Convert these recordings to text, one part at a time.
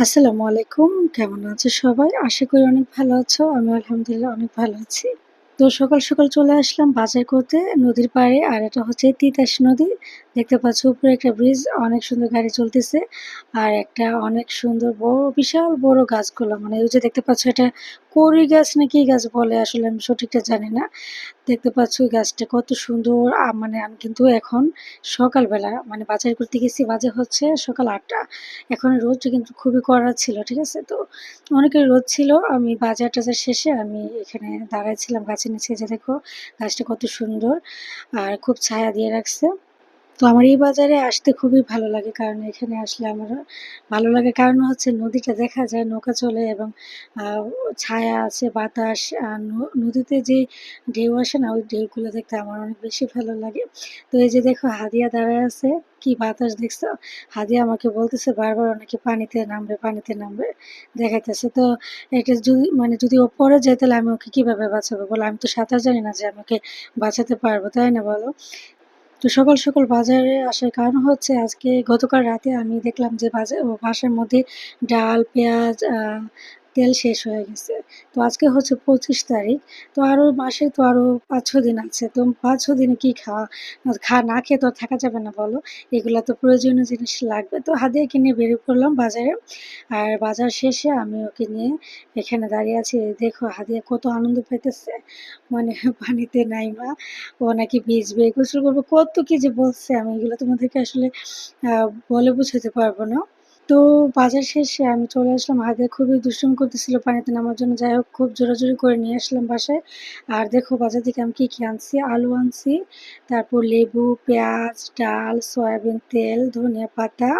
আসসালামু আলাইকুম। কেমন আছো সবাই? আশা করি অনেক ভালো আছো। আমি আলহামদুলিল্লাহ অনেক ভালো আছি। তো সকাল সকাল চলে আসলাম বাজার করতে নদীর পাড়ে। আর এটা হচ্ছে তিতাস নদী। দেখতে পাচ্ছ উপরে একটা ব্রিজ অনেক সুন্দর গাড়ি চলতেছে। আর একটা অনেক সুন্দর বড়, বিশাল বড় গাছগুলো। মানে ওই যে দেখতে পাচ্ছ এটা কড়ি গাছ না কি গাছ বলে আসলে আমি সঠিকটা জানি না। দেখতে পাচ্ছ গাছটা কত সুন্দর মানে আমি কিন্তু এখন সকালবেলা মানে বাজার করতে গেছি, বাজে হচ্ছে সকাল আটটা। এখন রোদটা কিন্তু খুবই কড়া ছিল, ঠিক আছে? তো অনেকের রোদ ছিল, আমি বাজার টাজার শেষে আমি এখানে দাঁড়াইছিলাম গাছের নিচে যে দেখো গাছটা কত সুন্দর, আর খুব ছায়া দিয়ে রাখছে। তো আমার এই বাজারে আসতে খুবই ভালো লাগে, কারণ এখানে আসলে আমার ভালো লাগে। কারণ হচ্ছে নদীটা দেখা যায়, নৌকা চলে এবং ছায়া আছে, বাতাস নদীতে যে ঢেউ আসে না, ওই ঢেউগুলো দেখতে আমার অনেক বেশি ভালো লাগে। তো এই যে দেখো, হাদিয়া দাঁড়ায় আছে, কি বাতাস দেখছ? হাদিয়া আমাকে বলতেছে, বারবার অনেকে পানিতে নামবে পানিতে নামবে, দেখাইতেছে। তো এটা যদি মানে যদি ও পরে যায়, তাহলে আমি ওকে কীভাবে বাঁচাবো? বলো, আমি তো সাঁতার জানি না যে আমাকে বাঁচাতে পারব, তাই না বলো? তো সকাল সকাল বাজারে আসার কারণ হচ্ছে আজকে গতকাল রাতে আমি দেখলাম যে বাজার বাসার মধ্যে ডাল, পেঁয়াজ তেল শেষ হয়ে গেছে। তো আজকে হচ্ছে পঁচিশ তারিখ। তো আরও মাসে তো আরও পাঁচ ছ দিন আছে। তো পাঁচ ছ দিনে কি খাওয়া, খা, না খেয়ে তো থাকা যাবে না বলো। এগুলা তো প্রয়োজনীয় জিনিস লাগবে। তো হাতে কিনে বেরিয়ে পড়লাম বাজারে। আর বাজার শেষে আমি ওকে নিয়ে এখানে দাঁড়িয়ে আছি। দেখো হাদিয়া কত আনন্দ পেতেছে মানে পানিতে নাই মা। ও নাকি ভিজবে। গোসল করব। কত কি যে বলছে আমি। এগুলো তোমাদেরকে আসলে বলে বুঝাতে পারব না। তো বাজার শেষে আমি চলে আসলাম। আগে খুবই দুষ্টুমি করতেছিল পানিতে নামার জন্য। যাই হোক, খুব জোরাজোরি করে নিয়ে আসলাম বাসায়। আর দেখো বাজার থেকে আমি কী কী আনছি? আলু আনছি, তারপর লেবু, পেঁয়াজ, ডাল, সয়াবিন, তেল, ধনিয়া পাতা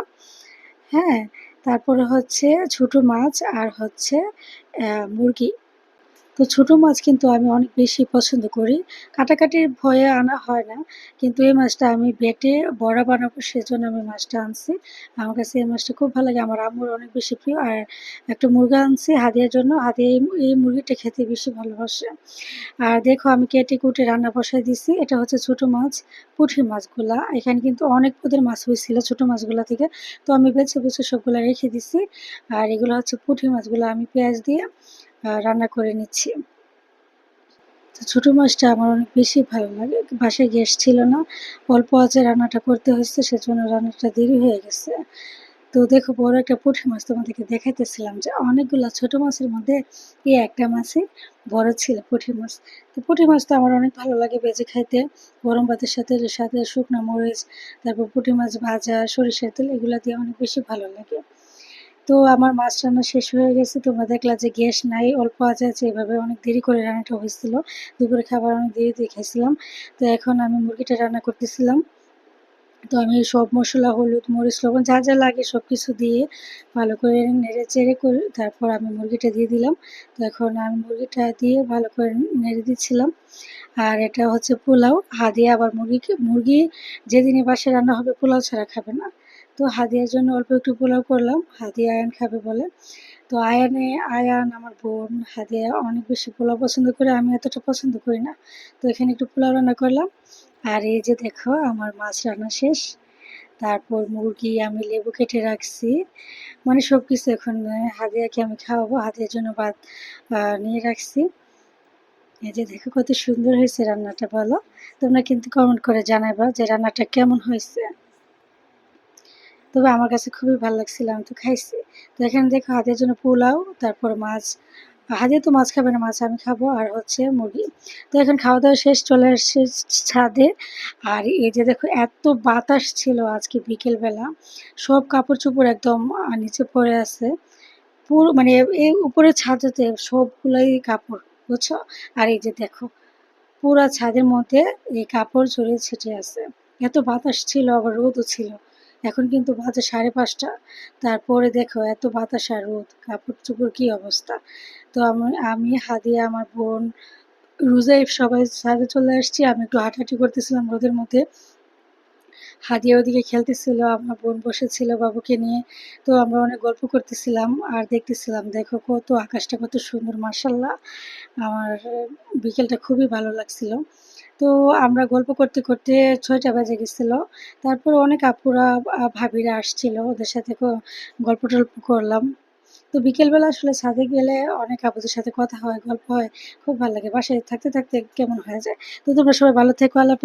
হ্যাঁ? তারপরে হচ্ছে ছোট মাছ আর হচ্ছে মুরগি। তো ছোট মাছ কিন্তু আমি অনেক বেশি পছন্দ করি। কাটাকাটির ভয়ে আনা হয় না, কিন্তু এই মাছটা আমি বেটে বড়া বানাবো সেজন্য আমি মাছটা আনছি। আমার কাছে এই মাছটা খুব ভালো লাগে, আমার আম্মুর অনেক বেশি প্রিয়। আর একটা মুরগা আনছি হাদিয়ার জন্য, হাদিয়া এই মুরগিটা খেতে বেশি ভালোবাসে। আর দেখো আমি কেটে কুটে রান্না বসাই দিছি, এটা হচ্ছে ছোট মাছ পুঁটি মাছগুলা। এখানে কিন্তু অনেক পদের মাছ হয়েছিল ছোট মাছগুলা থেকে, তো আমি বেছে বেছে সবগুলা রেখে দিছি। আর এগুলো হচ্ছে পুঁটি মাছগুলো, আমি পেঁয়াজ দিয়ে রান্না করে নিচ্ছি। তো ছোট মাছটা আমার অনেক বেশি ভালো লাগে। বাসায় গ্যাস ছিল না। অল্প আছে রান্নাটা করতে হয়েছে, সেজন্য রান্নাটা দেরি হয়ে গেছে। তো দেখো, বড় একটা পুঁটি মাছ তোমাদেরকে দেখাইতেছিলাম যে অনেকগুলো ছোট মাছের মধ্যে এই একটা মাছই বড় ছিল পুঁটি মাছ। তো পুঁটি মাছ তো আমার অনেক ভালো লাগে ভেজে খাইতে। গরম ভাতের সাথে সাথে শুকনো মরিচ, তারপর পুঁটি মাছ ভাজা, সরিষার তেল, এগুলা দিয়ে অনেক বেশি ভালো লাগে। তো আমার মাছ রান্না শেষ হয়ে গেছে। তোমরা দেখলা যে গ্যাস নাই, অল্প আছে আছে। এভাবে অনেক দেরি করে রান্নাটা হয়েছিল। দুপুরে খাবার অনেক দেরি দিয়ে খাইছিলাম। তো এখন আমি মুরগিটা রান্না করতেছিলাম। তো আমি সব মশলা, হলুদ, মরিচ, লবণ যা যা লাগে সব কিছু দিয়ে ভালো করে নেড়ে চেড়ে করে তারপর আমি মুরগিটা দিয়ে দিলাম। তো এখন আমি মুরগিটা দিয়ে ভালো করে নেড়ে দিচ্ছিলাম। আর এটা হচ্ছে পোলাও। হাদিয়া আবার মুরগিকে মুরগি যেদিনই বাসায় রান্না হবে পোলাও ছাড়া খাবে না। তো হাদিয়ার জন্য অল্প একটু পোলাও করলাম। হাদিয়া আয়ান খাবে বলে। তো আয়ানে আয়ান আমার বোন হাদিয়া অনেক বেশি পোলাও পছন্দ করে আমি এতটা পছন্দ করি না। তো এখানে একটু পোলাও রান্না করলাম। আর এই যে দেখো আমার মাছ রান্না শেষ। তারপর মুরগি আমি লেবু কেটে রাখছি। মানে সব কিছু এখন হাদিয়াকে আমি খাওয়াবো। হাদিয়ার জন্য আহ, নিয়ে রাখছি। এই যে দেখো কত সুন্দর হয়েছে রান্নাটা বলো। তোমরা কিন্তু কমেন্ট করে জানাবা যে রান্নাটা কেমন হয়েছে। তবে আমার কাছে খুবই ভালো লাগছিল, আমি তো খাইছি। তো এখানে দেখো হাতের জন্য পোলাও, তারপর মাছ, হাতে তো মাছ খাবে না, মাছ আমি খাব, আর হচ্ছে মুরগি। তো এখন খাওয়া দাওয়া শেষ, চলে আসছে ছাদে। আর এই যে দেখো, এত বাতাস ছিল আজকে বিকেলবেলা। সব কাপড় চোপড় একদম নিচে পড়ে আছে। পুরো মানে এই উপরে ছাদেতে সবগুলাই কাপড়, বুঝছ? আর এই যে দেখো, পুরা ছাদের মধ্যে এই কাপড় ছড়িয়ে ছিটে আছে। এত বাতাস ছিল, আবার রোদও ছিল। এখন কিন্তু বাজে সাড়ে পাঁচটা। তারপরে দেখো এত বাতাস রোদ কাপড় চোপড় কি অবস্থা? তো আমি আমি, হাদিয়া, আমার বোন রুজাই সবাই সাথে চলে আসছি। আমি একটু হাঁটাহাঁটি করতেছিলাম রোদের মধ্যে। হাদিয়া ওদিকে খেলতেছিল আমার বোন বসেছিল বাবুকে নিয়ে তো আমরা অনেক গল্প করতেছিলাম আর দেখতেছিলাম দেখো কত আকাশটা কত সুন্দর মার্শাল্লাহ আমার বিকেলটা খুবই ভালো লাগছিল তো আমরা গল্প করতে করতে ছয়টা বেজে গেছিল তারপর অনেক আপুরা ভাবিরা আসছিল ওদের সাথে গল্প টল্প করলাম তো বিকেলবেলা আসলে ছাদে গেলে অনেক আপুদের সাথে কথা হয়, গল্প হয়। খুব ভালো লাগে। বাসায় থাকতে, থাকতে কেমন হয়ে যায়। তো তোমরা সবাই ভালো থেকো। হাফেজ।